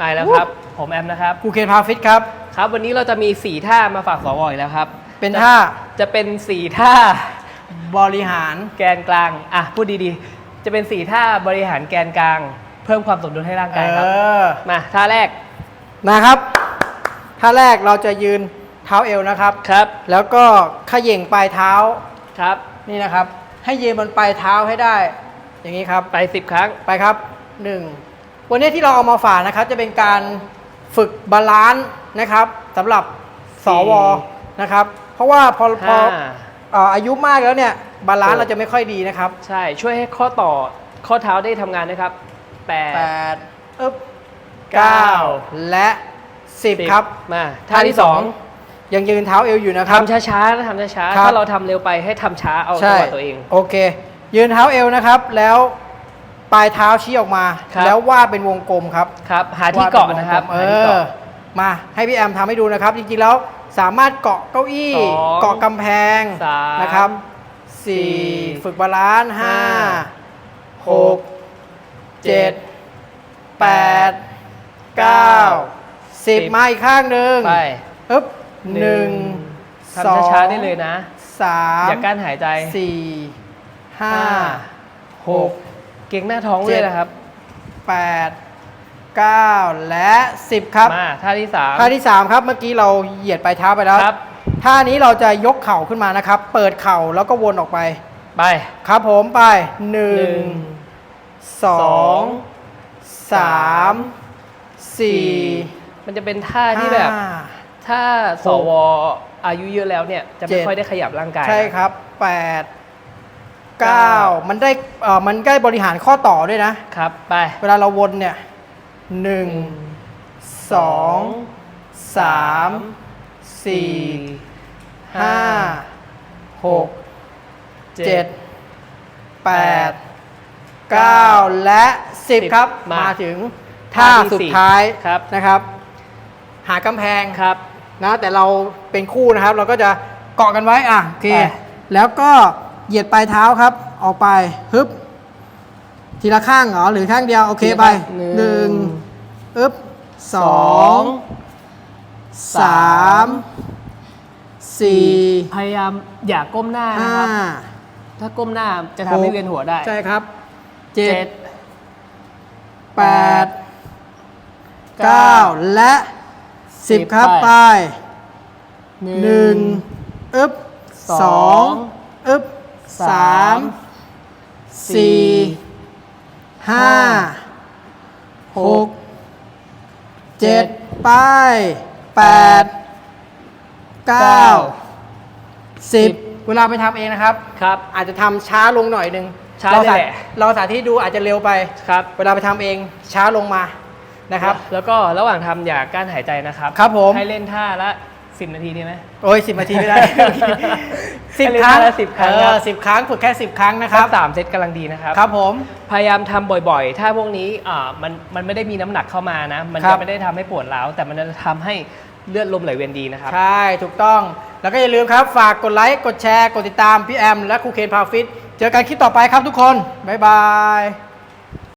มาแล้วครับ ผมแอมนะครับครูเคนพาฟิตครับ ครับ วันนี้เราจะมี 4 ท่ามาฝากสวอีกแล้วครับ เป็นท่า จะเป็น 4 ท่า บริหารแกนกลาง อะ พูดดีๆ จะเป็น 4 ท่าบริหารแกนกลาง เพิ่มความสมดุลให้ร่างกายครับเออมาท่าแรกนะครับ ท่าแรกเราจะยืนเท้าเอวนะครับ ครับ แล้วก็เขย่งปลายเท้า ครับ นี่นะครับ ให้ยืนบนปลายเท้าให้ได้ อย่างนี้ครับ ไป 10 ครั้ง ไปครับหนึ่ง วันนี้ที่เราเอามาฝากนะครับจะเป็นการฝึกบาลานซ์นะครับสำหรับสวนะครับ เพราะว่าพอพอห้าเอ่ออายุมากแล้วเนี่ยบาลานซ์หกเราจะไม่ค่อยดีนะครับใช่ช่วยให้ข้อต่อข้อเท้าได้ทำงานนะครับ8แปดอึ๊บเก้าและสิบครับมาท่าที่2ยังยืนเท้าเอวอยู่นะครับ ทำช้าๆนะทำช้าครัๆบ ถ้าเราทำเร็วไปให้ทำช้าเอาจังใช่หวะตัวเอง โอเค ยืนเท้าเอวนะครับ แล้ว ปลายเท้าชี้ออกมา ครับ แล้ววาดเป็นวงกลมครับครับหาที่เกาะนะครับเอหาที่อเกาะมาให้พี่แอมทำให้ดูนะครับ จริงๆแล้วสามารถเกาะเก้าอี้สองเกาะกำแพงสามนะครับสี่สี่ฝึกบาลานซ์ห้าห้า หกเจ็ดแปดเก้าสิบสิบมาอีกข้างหนึ่งไปอึ๊บหนึ่งสองทำช้าๆได้เลยนะ สามอย่ากั้นหายใจสี่ห้าหกเก่ งหน้าท้องเลยนะครับแปดเก้าและสิบครับมาท่าที่สามท่าที่ 3 ครับเมื่อกี้เราเหยียดปลายเท้าไปแล้วครับท่านี้เราจะยกเข่าขึ้นมานะครับ เปิดเข่าแล้วก็วนออกไป ไป ครับผมไปหนึ่ง1 2 3 4 มันจะเป็นท่าที่แบบ ถ้าสวอายุเยอะแล้วเนี่ย จะไม่เจ็ดค่อยได้ขยับร่างกาย ใช่ครับ 8 9 มันได้เอ่อมันได้บริหารข้อต่อด้วยนะ ครับ ไป เวลาเราวนเนี่ยหนึ่งสองสามสี่ห้าหกเจ็ดแปดเก้าและสิบสิบครับ มามาถึงท่าท่าที่สุดสี่ท้ายครับ นะครับ หากำแพง ครับ นะแต่เราเป็นคู่นะครับเราก็จะเกาะกันไว้อะโอเค ไปแล้วก็ เหยียดปลายเท้าครับ ออกไปฮึบ ทีละข้างเหรอหรือข้างเดียว โอเคไปหนึ่งอึ๊บสองสามสี่พยายามอย่าก้มหน้านะห้าครับ ถ้าก้มหน้าจะทำให้เวียนหัวได้ ใช่ครับเจ็ดดแปดเก้าและสิบครับไปหนึ่งอึ๊บสองอึ๊บ สามสี่ห้าหกเจ็ดไปแปดเก้าสิบเวลาไปทำเองนะครับ ครับ อาจจะทำช้าลงหน่อยหนึงช้าเราสาเลยแหละเราสาธิตดูอาจจะเร็วไปครับ เวลาไปทำเองช้าลงมานะครับ แล้วก็ระหว่างทำอย่ากั้นหายใจนะครับ ครับผมให้เล่นท่าละ 10นาทีดีไหม โอ้ยสิบนาทีไม่ได้ สิบให้เล่นครั้งท่าละ10ครั้งเอครัอบสิบครั้งฝึกแค่สิบครั้งนะคครัรับบสามเซตกำลังดีนะครับ ครับผม พยายามทำบ่อยๆ ถ้าพวกนี้อ่ามันมันไม่ได้มีน้ำหนักเข้ามานะ มันครัจะบไม่ได้ทำให้ปวดร้าว แต่มันจะทำให้เลือดลมไหลเวียนดีนะครับ ใช่ ถูกต้อง แล้วก็อย่าลืมครับ ฝากกดไลค์ กดแชร์ กดติดตามพี่แอม และครูเคนพาฟิต เจอกันคลิปต่อไปครับทุกคน บ๊ายบาย